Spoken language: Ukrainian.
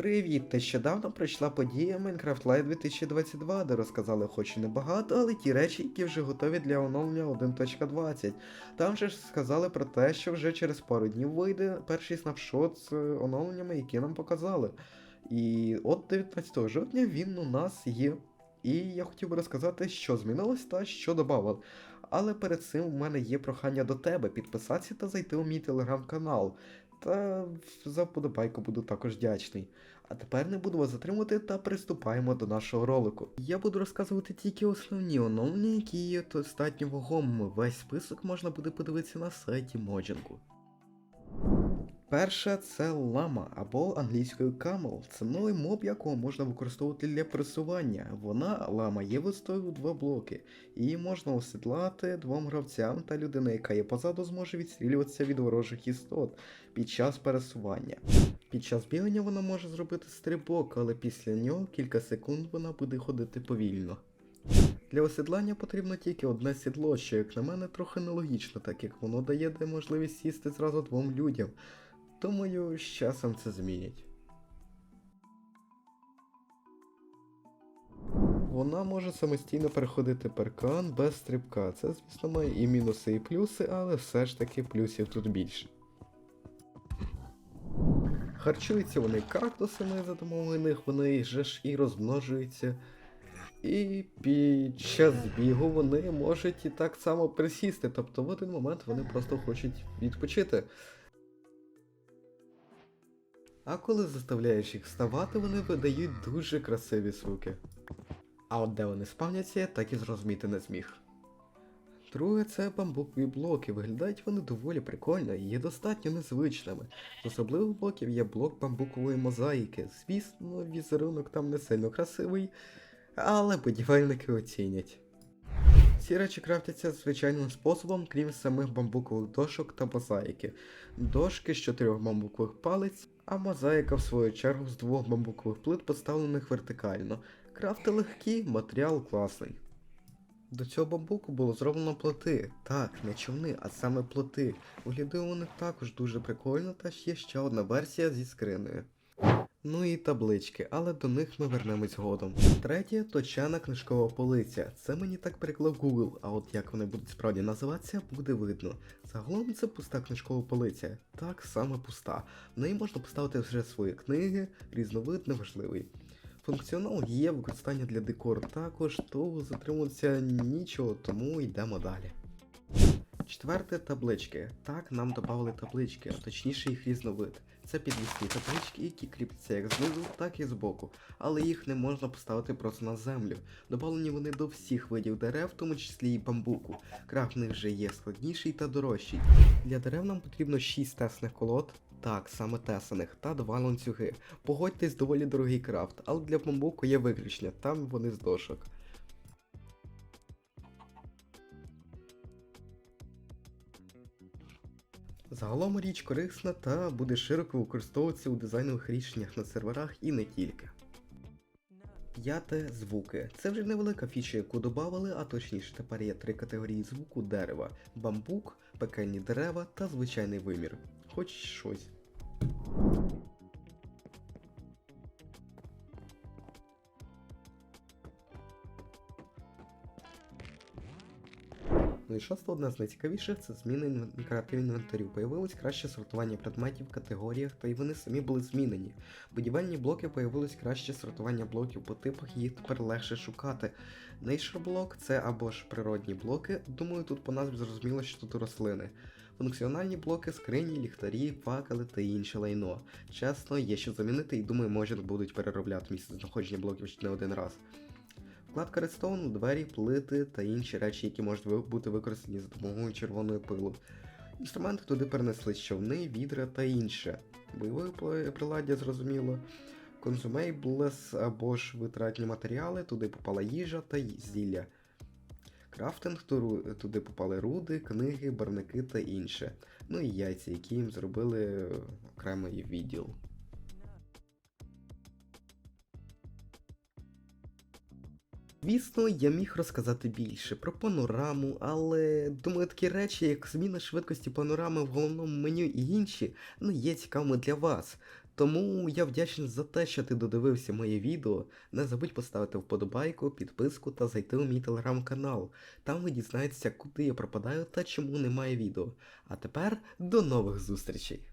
Привіт! Нещодавно пройшла подія Minecraft Live 2022, де розказали хоч і небагато, але ті речі, які вже готові для оновлення 1.20. Там же ж сказали про те, що вже через пару днів вийде перший снапшот з оновленнями, які нам показали. І от 19 жовтня він у нас є. І я хотів би розказати, що змінилось та що додавали. Але перед цим у мене є прохання до тебе підписатися та зайти у мій телеграм-канал. Та за вподобайку буду також вдячний. А тепер не буду вас затримувати та приступаємо до нашого ролику. Я буду розказувати тільки основні оновлення, які є достатньо вагомими. Весь список можна буде подивитися на сайті Моджингу. Перша це лама або англійською camel. Це новий моб, якого можна використовувати для пресування. Вона лама є висотою у два блоки. Її можна осідлати двом гравцям, та людина, яка є позаду, зможе відстрілюватися від ворожих істот під час пересування. Під час бігання вона може зробити стрибок, але після нього кілька секунд вона буде ходити повільно. Для осідлання потрібно тільки одне сідло, що, як на мене, трохи нелогічно, так як воно дає можливість сісти зразу двом людям. Думаю, з часом це змінять. Вона може самостійно переходити паркан без стрибка. Це, звісно, має і мінуси, і плюси, але все ж таки плюсів тут більше. Харчуються вони кактусами, за допомогою них вони же ж і розмножуються. І під час бігу вони можуть і так само присісти, тобто в один момент вони просто хочуть відпочити. А коли заставляєш їх вставати, вони видають дуже красиві звуки. А от де вони спавняться, я так і зрозуміти не зміг. Друге, це бамбукові блоки. Виглядають вони доволі прикольно і є достатньо незвичними. З особливих блоків є блок бамбукової мозаїки. Звісно, візерунок там не сильно красивий, але будівельники оцінять. Ці речі крафтяться звичайним способом, крім самих бамбукових дошок та мозаїки. Дошки з чотирьох бамбукових палиць, а мозаїка, в свою чергу, з двох бамбукових плит, поставлених вертикально. Крафти легкі, матеріал класний. До цього бамбуку було зроблено плоти. Так, не човни, а саме плоти. Виглядає них також дуже прикольно, та ж є ще одна версія зі скринею. Ну і таблички, але до них ми вернемось згодом. Третє точана книжкова полиця. Це мені так переклав Google, а от як вони будуть справді називатися, буде видно. Загалом це пуста книжкова полиця. Так саме пуста. В неї можна поставити вже свої книги, різновид неважливий. Функціонал є, використання для декору також, то затримуватися нічого, тому йдемо далі. Четверте таблички. Так, нам додали таблички, а точніше їх різновид. Це підвісні таблички, які кріпляться як знизу, так і збоку, але їх не можна поставити просто на землю. Добавлені вони до всіх видів дерев, в тому числі і бамбуку. Крафт в них вже є складніший та дорожчий. Для дерев нам потрібно 6 тесних колод, так, саме тесаних, та 2 ланцюги. Погодьтесь, доволі дорогий крафт, але для бамбуку є виключення, там вони з дошок. Загалом річ корисна та буде широко використовуватися у дизайнових рішеннях на серверах і не тільки. П'яте звуки. Це вже невелика фіча, яку додавали, а точніше тепер є три категорії звуку дерева: бамбук, пекельні дерева та звичайний вимір. Хоч щось. Ну і шосте, одне з найцікавіших це зміни інвентарю інвентарю. Появилось краще сортування предметів в категоріях, та й вони самі були змінені. Будівельні блоки появилось краще сортування блоків по типах, їх тепер легше шукати. Nature блок це або ж природні блоки, думаю, тут по назві зрозуміло, що тут рослини. Функціональні блоки, скрині, ліхтарі, факели та інше лайно. Чесно, є що замінити і думаю, може будуть переробляти місце знаходження блоків ще не один раз. Вкладка Redstone, двері, плити та інші речі, які можуть бути використані за допомогою червоної пилу. Інструменти туди перенесли човни, відра та інше. Бойове приладдя, зрозуміло. Consumables або ж витратні матеріали, туди попала їжа та зілля. Крафтинг туди попали руди, книги, барвники та інше. Ну і яйця, які їм зробили е, окремий відділ. Звісно, я міг розказати більше про панораму, але думаю, такі речі, як зміна швидкості панорами в головному меню і інші, не є цікавими для вас. Тому я вдячний за те, що ти додивився моє відео. Не забудь поставити вподобайку, підписку та зайти у мій телеграм-канал. Там ви дізнаєтеся, куди я пропадаю та чому немає відео. А тепер до нових зустрічей!